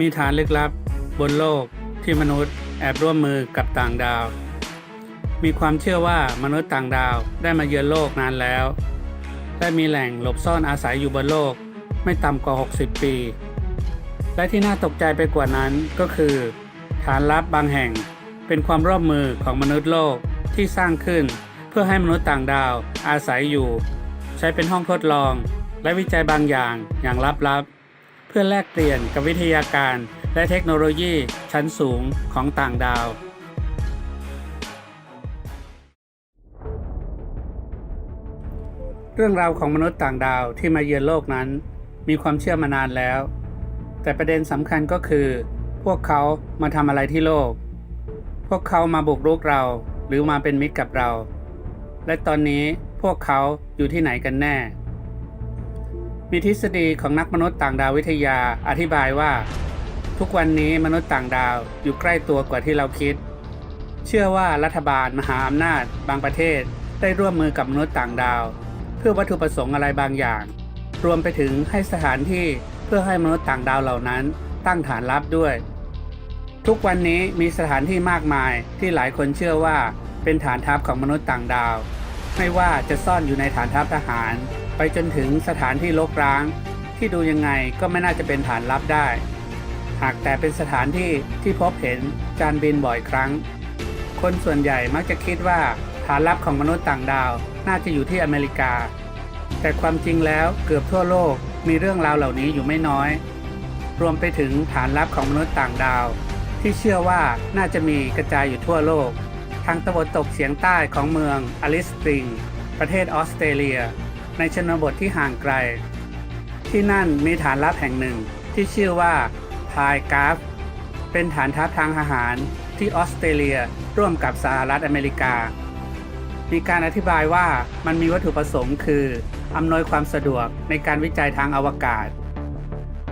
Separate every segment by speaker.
Speaker 1: มีฐานลึกลับ บนโลกที่มนุษย์แอบร่วมมือกับต่างดาว มีความเชื่อว่ามนุษย์ต่างดาวได้มาเยือนโลกนานแล้ว และมีแหล่งหลบซ่อนอาศัยอยู่บนโลกไม่ต่ำกว่า 60 ปี และที่น่าตกใจไปกว่านั้นก็คือ ฐานลับบางแห่งเป็นความร่วมมือของมนุษย์โลกที่สร้างขึ้น เพื่อให้มนุษย์ต่างดาวอาศัยอยู่ ใช้เป็นห้องทดลอง และวิจัยบางอย่างอย่างลับๆ พื่อแลกเปลี่ยนกับวิทยาการและเทคโนโลยีชั้นสูงของต่างดาว เรื่องราวของมนุษย์ต่างดาวที่มาเยือนโลกนั้น มีความเชื่อมานานแล้ว แต่ประเด็นสำคัญก็คือ พวกเขามาทำอะไรที่โลก พวกเขามาบุกรุกเราหรือมาเป็นมิตรกับเรา และตอนนี้พวกเขาอยู่ที่ไหนกันแน่ มีทฤษฎีของนักมนุษย์ต่างดาววิทยาอธิบายว่า ทุกวันนี้มนุษย์ต่างดาวอยู่ใกล้ตัวกว่าที่เราคิด เชื่อว่ารัฐบาลมหาอำนาจ บางประเทศได้ร่วมมือกับมนุษย์ต่างดาว เพื่อวัตถุประสงค์อะไรบางอย่าง รวมไปถึงให้สถานที่เพื่อให้มนุษย์ต่างดาวเหล่านั้น ตั้งฐานลับด้วย ทุกวันนี้มีสถานที่มากมายที่หลายคนเชื่อว่าเป็นฐานทัพของมนุษย์ต่างดาว ไม่ว่าจะซ่อนอยู่ในฐานทัพทหาร ไปจนถึงสถานที่รกร้าง ที่ดูยังไงก็ไม่น่าจะเป็นฐานลับได้ หากแต่เป็นสถานที่ที่พบเห็นจานบินบ่อยครั้ง คนส่วนใหญ่มักจะคิดว่าฐานลับของมนุษย์ต่างดาวน่าจะอยู่ที่อเมริกา แต่ความจริงแล้วเกือบทั่วโลกมีเรื่องราวเหล่านี้อยู่ไม่น้อย รวมไปถึงฐานลับของมนุษย์ต่างดาว ที่เชื่อว่าน่าจะมีกระจายอยู่ทั่วโลก ทางตะวันตกเฉียงใต้ของเมืองอลิสปริง ประเทศออสเตรเลีย ในชนบทที่ห่างไกล ที่นั่นมีฐานลับแห่งหนึ่งที่ชื่อว่าพายกราฟ เป็นฐานทัพทางทหารที่ออสเตรเลียร่วมกับสหรัฐอเมริกา มีการอธิบายว่ามันมีวัตถุประสงค์คืออำนวยความสะดวกในการวิจัยทางอวกาศ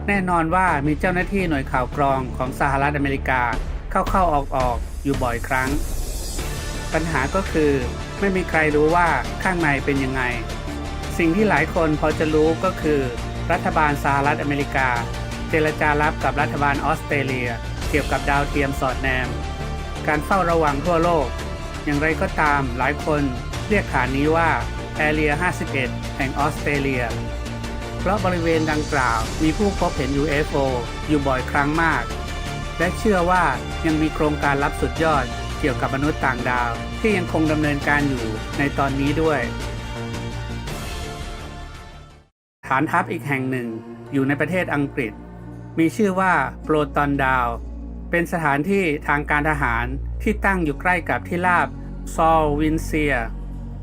Speaker 1: แน่นอนว่ามีเจ้าหน้าที่หน่วยข่าวกรองของสหรัฐอเมริกาเข้าๆออกๆอยู่บ่อยครั้ง ปัญหาก็คือไม่มีใครรู้ว่าข้างในเป็นยังไง สิ่งที่หลายคนพอจะรู้ก็คือ รัฐบาลสหรัฐอเมริกา เจรจารับกับรัฐบาลออสเตรเลีย เกี่ยวกับดาวเทียมสอดแนม การเฝ้าระวังทั่วโลก อย่างไรก็ตามหลายคนเรียกฐานนี้ว่าแอเรีย51 แห่งออสเตรเลีย เพราะบริเวณดังกล่าวมีผู้พบเห็น UFO อยู่บ่อยครั้งมาก และเชื่อว่ายังมีโครงการลับสุดยอดเกี่ยวกับมนุษย์ต่างดาว ที่ยังคงดำเนินการอยู่ในตอนนี้ด้วย ฐานทัพอีกแห่งหนึ่งอยู่ในประเทศอังกฤษ มีชื่อว่าโปรตอนดาว เป็นสถานที่ทางการทหารที่ตั้งอยู่ใกล้กับที่ราบซอลวินเซีย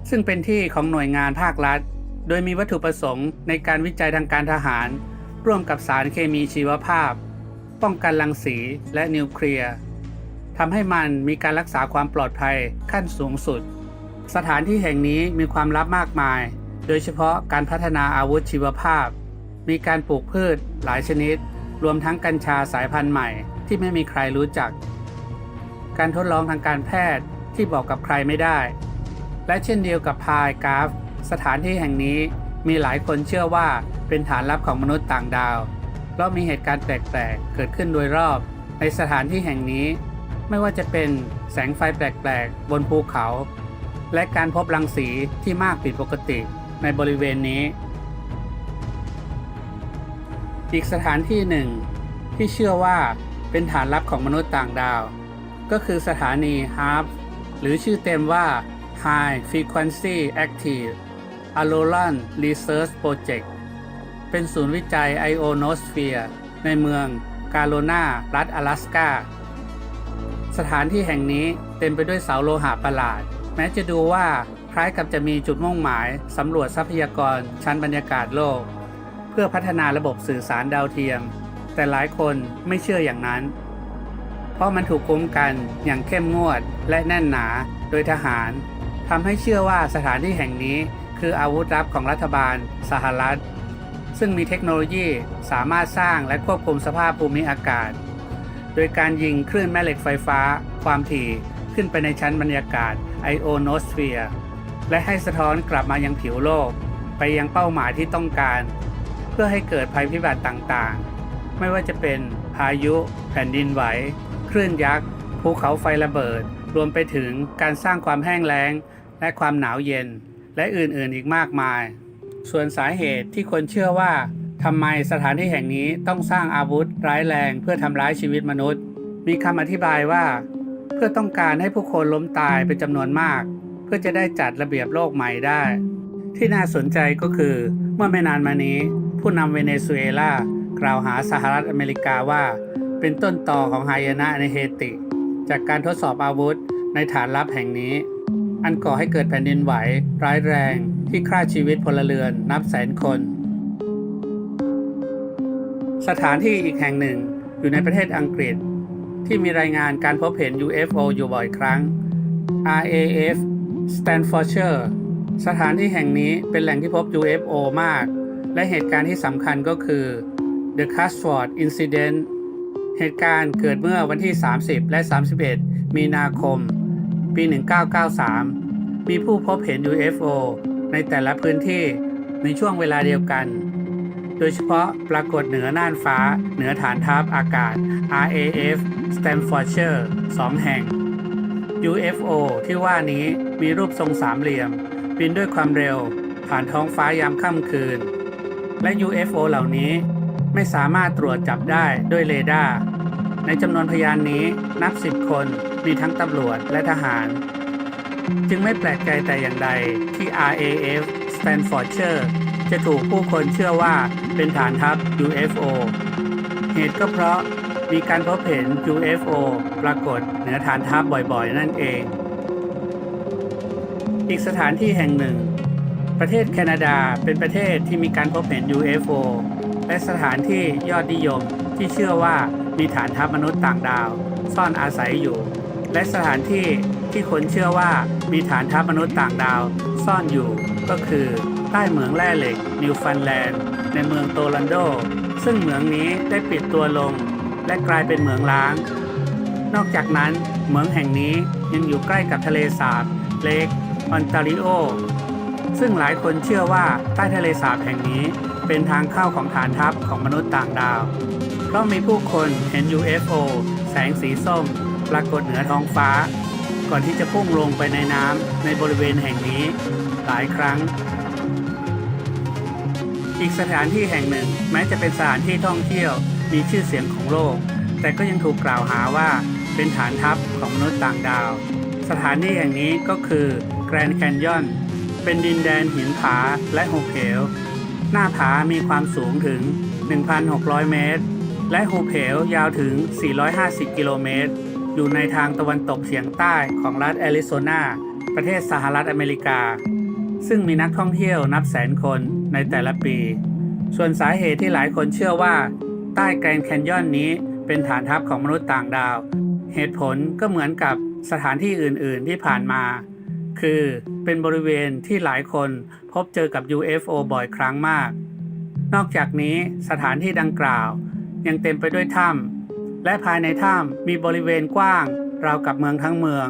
Speaker 1: ซึ่งเป็นที่ของหน่วยงานภาครัฐ โดยมีวัตถุประสงค์ในการวิจัยทางการทหาร ร่วมกับสารเคมีชีวภาพ ป้องกันรังสีและนิวเคลียร์ทำให้มันมีการรักษาความปลอดภัยขั้นสูงสุด สถานที่แห่งนี้มีความลับมากมาย โดยเฉพาะการพัฒนาอาวุธชีวภาพ มีการปลูกพืชหลายชนิด รวมทั้งกัญชาสายพันธุ์ใหม่ที่ไม่มีใครรู้จัก การทดลองทางการแพทย์ที่บอกกับใครไม่ได้ และเช่นเดียวกับพายกราฟ สถานที่แห่งนี้มีหลายคนเชื่อว่าเป็นฐานลับของมนุษย์ต่างดาวเพราะมีเหตุการณ์แปลกๆ เกิดขึ้นโดยรอบ ในสถานที่แห่งนี้ ไม่ว่าจะเป็นแสงไฟแปลกๆ บนภูเขา และการพบรังสีที่มากผิดปกติ ในบริเวณนี้ อีกสถานที่หนึ่ง ที่เชื่อว่าเป็นฐานลับของมนุษย์ต่างดาว ก็คือสถานี HARP หรือชื่อเต็มว่า High Frequency Active Auroran Research Project เป็นศูนย์วิจัย Ionosphere ในเมืองกาโลนารัฐ阿拉สกาสถานที่แห่งนี้เต็มไปด้วยเสาโลหะประหลาด แม้จะดูว่า คล้ายกับจะมีจุดมุ่งหมายสำรวจทรัพยากรชั้นบรรยากาศโลก เพื่อพัฒนาระบบสื่อสารดาวเทียม แต่หลายคนไม่เชื่ออย่างนั้น เพราะมันถูกคุ้มกันอย่างเข้มงวดและแน่นหนาโดยทหารทำให้เชื่อว่าสถานที่แห่งนี้คืออาวุธลับของรัฐบาลสหรัฐ ซึ่งมีเทคโนโลยีสามารถสร้างและควบคุมสภาพภูมิอากาศ โดยการยิงคลื่นแม่เหล็กไฟฟ้า ความถี่ขึ้นไปในชั้นบรรยากาศไอโอโนสเฟียร์ และให้สะท้อนกลับมายังผิวโลก ไปยังเป้าหมายที่ต้องการ เพื่อให้เกิดภัยพิบัติต่างๆ ไม่ว่าจะเป็นพายุ แผ่นดินไหว คลื่นยักษ์ ภูเขาไฟระเบิด รวมไปถึงการสร้างความแห้งแล้ง และความหนาวเย็น และอื่นๆอีกมากมาย ส่วนสาเหตุที่คนเชื่อว่าทำไมสถานที่แห่งนี้ต้องสร้างอาวุธร้ายแรงเพื่อทำร้ายชีวิตมนุษย์ มีคำอธิบายว่า เพื่อต้องการให้ผู้คนล้มตายเป็นจำนวนมาก เพื่อจะได้จัดระเบียบโลกใหม่ได้ ที่น่าสนใจก็คือเมื่อไม่นานมานี้ ผู้นำเวเนซุเอลากล่าวหาสหรัฐอเมริกาว่า เป็นต้นต่อของไฮยนะในเฮติ จากการทดสอบอาวุธในฐานลับแห่งนี้ อันก่อให้เกิดแผ่นดินไหว ร้ายแรงที่ฆ่าชีวิตพลเรือนนับแสนคน สถานที่อีกแห่งหนึ่งอยู่ในประเทศอังกฤษ ที่มีรายงานการพบเห็น UFO อยู่บ่อยครั้ง RAF Stanfordshire สถานที่แห่งนี้เป็นแหล่งที่พบ UFO มาก และเหตุการณ์ที่สำคัญก็คือ The Casford Incident เหตุการณ์เกิดเมื่อวันที่ 30 และ 31 มีนาคม ปี 1993 มีผู้พบเห็น UFO ในแต่ละพื้นที่ในช่วงเวลาเดียวกัน โดยเฉพาะปรากฏเหนือน่านฟ้า เหนือฐานทัพอากาศ RAF Stanfordshire สองแห่ง UFO ที่ว่านี้ มีรูปทรงสามเหลี่ยม บินด้วยความเร็ว ผ่านท้องฟ้ายามค่ำคืน และ UFO เหล่านี้ไม่สามารถตรวจจับได้ด้วยเรดาร์ในจำนวนพยานนี้นับสิบคนมีทั้งตำรวจและทหาร จึงไม่แปลกใจแต่อย่างใดที่ RAF Stanfordshire จะถูกผู้คนเชื่อว่าเป็นฐานทัพ UFO เหตุก็เพราะมีการพบเห็น UFO ปรากฏเหนือฐานทัพบ่อยๆ นั่นเอง อีกสถานที่แห่งหนึ่ง ประเทศแคนาดาเป็นประเทศที่มีการพบเห็น UFO และสถานที่ยอดนิยมที่เชื่อว่ามีฐานทัพมนุษย์ต่างดาว ซ่อนอาศัยอยู่ และสถานที่ที่คนเชื่อว่ามีฐานทัพมนุษย์ต่างดาว ซ่อนอยู่ ก็คือใต้เหมืองแร่เหล็กนิวฟันแลนด์ในเมืองโตลันโด ซึ่งเหมืองนี้ได้ปิดตัวลง และกลายเป็นเหมืองล้าง นอกจากนั้นเหมืองแห่งนี้ยังอยู่ใกล้กับทะเลสาบเลก ออนตาริโอ ซึ่งหลายคนเชื่อว่าใต้ทะเลสาบแห่งนี้เป็นทางเข้าของฐานทัพของมนุษย์ต่างดาว เพราะมีผู้คนเห็น UFO แสงสีส้ม ปรากฏเหนือท้องฟ้า ก่อนที่จะพุ่งลงไปในน้ำในบริเวณแห่งนี้ หลายครั้ง อีกสถานที่แห่งหนึ่งแม้จะเป็นสถานที่ท่องเที่ยวมีชื่อเสียงของโลก แต่ก็ยังถูกกล่าวหาว่าเป็นฐานทัพของมนุษย์ต่างดาว สถานที่แห่งนี้ก็คือ แกรนด์แคนยอน เป็นดินแดนหินผาและหุบเหว หน้าผามีความสูงถึง 1,600 เมตร และหุบเหวยาวถึง 450 กิโลเมตร อยู่ในทางตะวันตกเฉียงใต้ของรัฐแอริโซนา ประเทศสหรัฐอเมริกา ซึ่งมีนักท่องเที่ยวนับแสนคนในแต่ละปี ส่วนสาเหตุที่หลายคนเชื่อว่า ใต้แกรนด์แคนยอนนี้เป็นฐานทัพของมนุษย์ต่างดาว เหตุผลก็เหมือนกับสถานที่อื่น ๆ ที่ผ่านมา คือ เป็นบริเวณที่หลายคนพบเจอกับ UFO บ่อยครั้งมาก นอกจากนี้สถานที่ดังกล่าว ยังเต็มไปด้วยถ้ำและภายในถ้ำมีบริเวณกว้าง ราวกับเมืองทั้งเมือง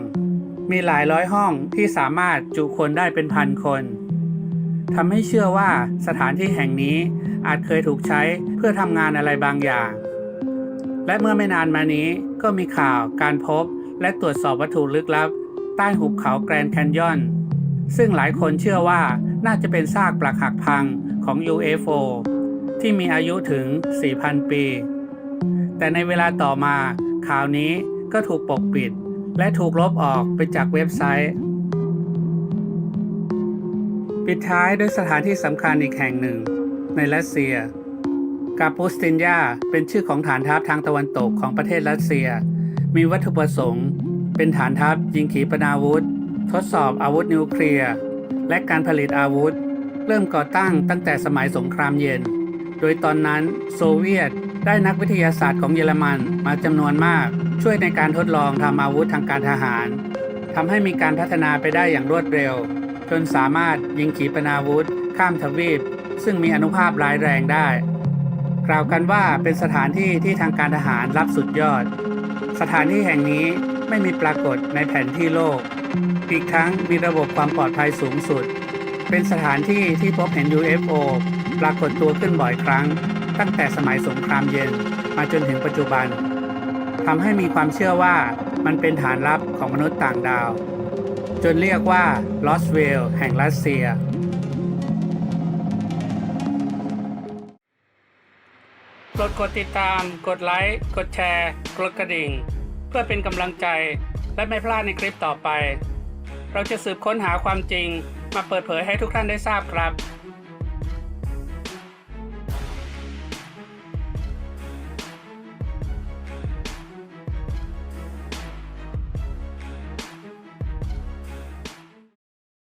Speaker 1: มีหลายร้อยห้องที่สามารถจุคนได้เป็นพันคนทำให้เชื่อว่าสถานที่แห่งนี้อาจเคยถูกใช้เพื่อทำงานอะไรบางอย่าง และเมื่อไม่นานมานี้ก็มีข่าวการพบและตรวจสอบวัตถุลึกลับ ต้หุบเขาแกรนด์แคนยอน ซึ่งหลายคนเชื่อว่าน่าจะเป็นซากปรักหักพังของ UFO ที่มีอายุถึง 4,000 ปี แต่ในเวลาต่อมาข่าวนี้ก็ถูกปกปิด และถูกลบออกไปจากเว็บไซต์ ปิดท้ายด้วยสถานที่สำคัญอีกแห่งหนึ่ง ในรัสเซียกาปูสตินยาเป็นชื่อของฐานทัพทางตะวันตกของประเทศรัสเซีย มีวัตถุประสงค์ เป็นฐานทัพยิงขีปนาวุธ ทดสอบอาวุธนิวเคลียร์ และการผลิตอาวุธ เริ่มก่อตั้งตั้งแต่สมัยสงครามเย็น โดยตอนนั้นโซเวียตได้นักวิทยาศาสตร์ของเยอรมันมาจำนวนมาก ช่วยในการทดลองทำอาวุธทางการทหารทำให้มีการพัฒนาไปได้อย่างรวดเร็ว จนสามารถยิงขีปนาวุธ ข้ามทวีป ซึ่งมีอนุภาพร้ายแรงได้ กล่าวกันว่าเป็นสถานที่ที่ทางการทหารรับสุดยอด สถานที่แห่งนี้ ไม่มีปรากฏในแผนที่โลก อีกทั้งมีระบบความปลอดภัยสูงสุด เป็นสถานที่ที่พบเห็น UFO ปรากฏตัวขึ้นบ่อยครั้ง ตั้งแต่สมัยสงครามเย็นมาจนถึงปัจจุบันทำให้มีความเชื่อว่ามันเป็นฐานลับของมนุษย์ต่างดาว จนเรียกว่าลอสเวลแห่งรัสเซียกดกดติดตาม กดไลค์ กดแชร์ กดกระดิ่ง เพื่อเป็นกำลังใจและไม่พลาดในคลิปต่อไป เราจะสืบค้นหาความจริงมาเปิดเผยให้ทุกท่านได้ทราบครับ